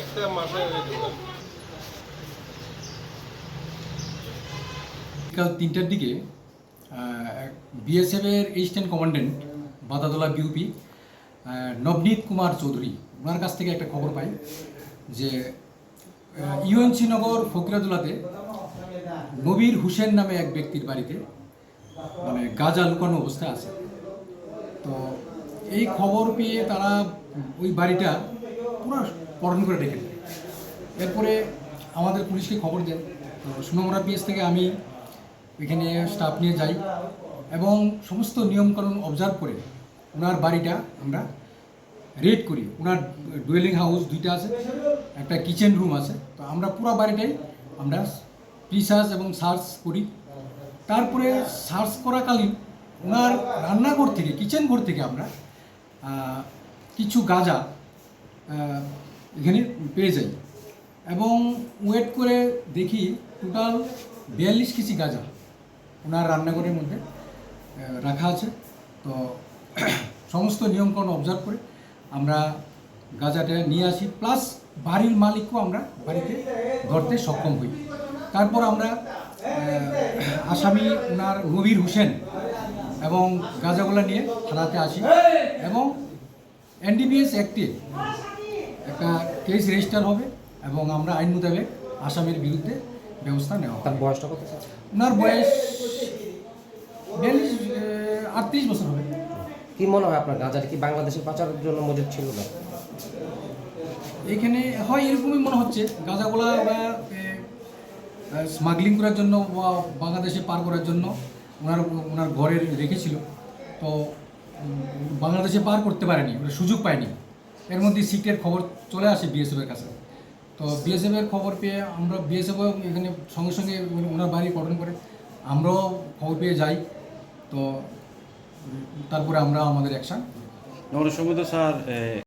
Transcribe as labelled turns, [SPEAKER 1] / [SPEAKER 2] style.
[SPEAKER 1] একটা মাসে
[SPEAKER 2] বিকাল তিনটার দিকে বিএসএফের এসিস্ট্যান্ট কমান্ডেন্ট বাদাদোলা বিউপি নবনীত কুমার চৌধুরী ওনার কাছ থেকে একটা খবর পাই যে ইউএনসি নগর ফকিরাদুলাতে নবীর হুসেন নামে এক ব্যক্তির বাড়িতে মানে গাজা লুকানো অবস্থায় আছে। তো এই খবর পেয়ে তারা ওই বাড়িটা পুরো পরণ করে রেখে দেয় এরপরে আমাদের পুলিশকে খবর দেন। তো সুনামরা পিএস থেকে আমি এখানে স্টাফ নিয়ে যাই এবং সমস্ত নিয়মকানুন অবজার্ভ করে ওনার বাড়িটা আমরা রেড করি। ওনার ডুয়েলিং হাউস দুইটা আছে, একটা কিচেন রুম আছে। তো আমরা পুরো বাড়িটাই আমরা রিসার্চ এবং সার্চ করি। তারপরে সার্চ করাকালীন ওনার রান্নাঘর থেকে কিচেন ঘর থেকে আমরা কিছু গাঁজা এখানে পেয়ে যাই। এবং ওয়েট করে দেখি টোটাল বিয়াল্লিশ কেজি গাঁজা ওনার রান্নাঘরের মধ্যে রাখা আছে। তো সমস্ত নিয়মকানুন অবজার্ভ করে আমরা গাঁজাটা নিয়ে আসি। প্লাস বাড়ির মালিককেও আমরা বাড়িতে ধরতে সক্ষম হই। তারপর আমরা আসামি ওনার নবীর হোসেন এবং গাঁজাগুলা নিয়ে থানাতে আসি। এবং এনডিপিএস অ্যাক্টে একটা কেস রেজিস্টার হবে এবং আমরা আইন মোতাবেক আসামির বিরুদ্ধে ব্যবস্থা নেওয়া
[SPEAKER 3] তার বয়সটা কত
[SPEAKER 2] ওনার বয়স বিয়াল্লিশ আটত্রিশ বছর হবে।
[SPEAKER 3] কি মনে হয় আপনার গাঁজাটা কি বাংলাদেশে পাচারের জন্য মজুদ ছিল না?
[SPEAKER 2] এখানে হয় এরকমই মনে হচ্ছে গাঁজাগুলা স্মাগলিং করার জন্য বা বাংলাদেশে পার করার জন্য ওনার ওনার ঘরে রেখেছিল। তো বাংলাদেশে পার করতে পারেনি ওরা সুযোগ পায়নি। এর মধ্যে সিক্রেট খবর চলে আসে বিএসএফের কাছে। তো বিএসএফের খবর পেয়ে আমরা বিএসএফ এখানে সঙ্গে সঙ্গে ওনার বাড়ি গঠন করে। আমরাও খবর পেয়ে যাই। তো, তারপরে আমরা আমাদের অ্যাকশান
[SPEAKER 4] নগর স্যার